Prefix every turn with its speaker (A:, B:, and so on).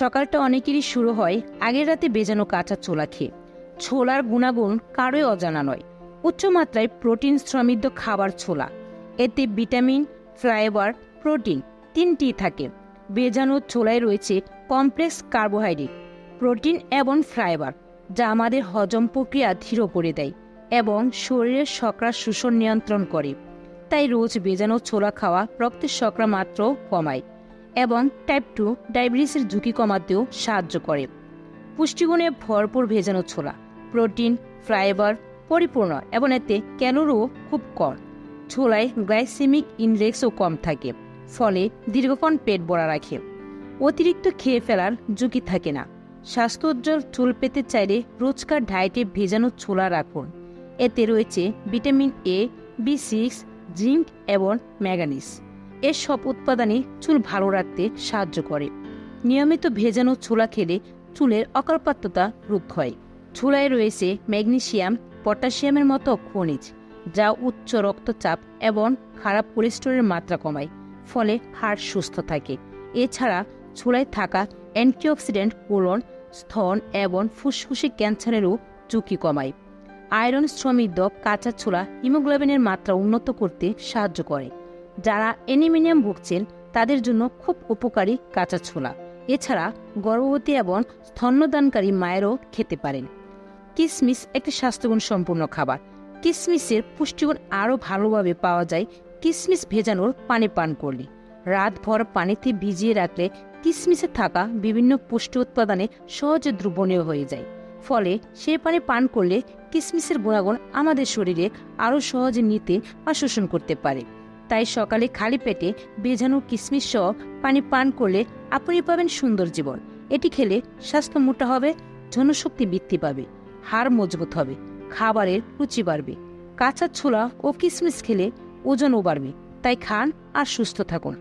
A: সকালটা অনেকেরই শুরু হয় আগের রাতে বেজানো কাঁচা ছোলা খেয়ে। ছোলার গুণাগুণ কারোই অজানা নয়। উচ্চমাত্রায় প্রোটিন সমৃদ্ধ খাবার ছোলা। এতে ভিটামিন ফাইবার প্রোটিন তিনটি থাকে। বেজানো ছোলায় রয়েছে কমপ্লেক্স কার্বোহাইড্রেট, প্রোটিন এবং ফাইবার যা আমাদের হজম প্রক্রিয়া ধীর করে দেয় এবং শরীরের শকরা শোষণ নিয়ন্ত্রণ করে। তাই রোজ বেজানো ছোলা খাওয়া রক্তের শকরা মাত্র কমায়। এবং টাইপ টু ডায়াবেটিসের ঝুঁকি কমাতেও সাহায্য করে। পুষ্টিগুণে ভরপুর ভেজানো ছোলা প্রোটিন ফাইবার পরিপূর্ণ এবং এতে ক্যালোরিও খুব কম। ছোলায় গ্লাইসেমিক ইন্ডেক্সও কম থাকে, ফলে দীর্ঘক্ষণ পেট ভরা রাখে। অতিরিক্ত খেয়ে ফেলার ঝুঁকি থাকে না। স্বাস্থ্য উজ্জ্বল চুল পেতে চাইলে রোজকার ডায়েটে ভেজানো ছোলা রাখুন। এতে রয়েছে vitamin A B six zinc এবং ম্যাগানিস এর সব উৎপাদনে চুল ভালো রাখতে সাহায্য করে। নিয়মিত ভেজানো ছোলা খেলে চুলের অকালপাত্রতা রোধ হয়। ছোলায় রয়েছে ম্যাগনেসিয়াম, পটাশিয়ামের মতো খনিজ, যা উচ্চ রক্তচাপ এবং খারাপ কোলেস্টেরলের মাত্রা কমায়, ফলে হাড় সুস্থ থাকে। এছাড়া ছোলায় থাকা অ্যান্টিঅক্সিডেন্ট কোলন, স্তন এবং ফুসফুসে ক্যান্সারেরও ঝুঁকি কমায়। আয়রন সমৃদ্ধ কাঁচা ছোলা হিমোগ্লোবিনের মাত্রা উন্নত করতে সাহায্য করে। যারা অ্যানিমিনিয়াম ভুগছেন, তাদের জন্য খুব উপকারী কাঁচা ছোলা। এছাড়া গর্ভবতী এবং স্তন্যদানকারী মায়েরও খেতে পারেন। কিসমিস একটি স্বাস্থ্যগুণ সম্পূর্ণ খাবার। কিসমিসের পুষ্টিগুণ আরও ভালোভাবে পাওয়া যায় কিসমিস ভেজানোর পানি পান করলে। রাতভর পানিতে ভিজিয়ে রাখলে কিসমিসে থাকা বিভিন্ন পুষ্টি উৎপাদনে সহজে দ্রবণীয় হয়ে যায়। ফলে সেই পানি পান করলে কিসমিসের গুণাগুণ আমাদের শরীরে আরও সহজে নিতে বা শোষণ করতে পারে। তাই সকালে খালি পেটে ভেজানো কিসমিস সহ পানি পান করলে আপনি পাবেন সুন্দর জীবন। এটি খেলে স্বাস্থ্য মোটা হবে জনশক্তি বৃদ্ধি পাবে, হাড় মজবুত হবে, খাবারের রুচি বাড়বে। কাঁচা ছোলা ও কিসমিস খেলে ওজনও বাড়বে। তাই খান আর সুস্থ থাকুন।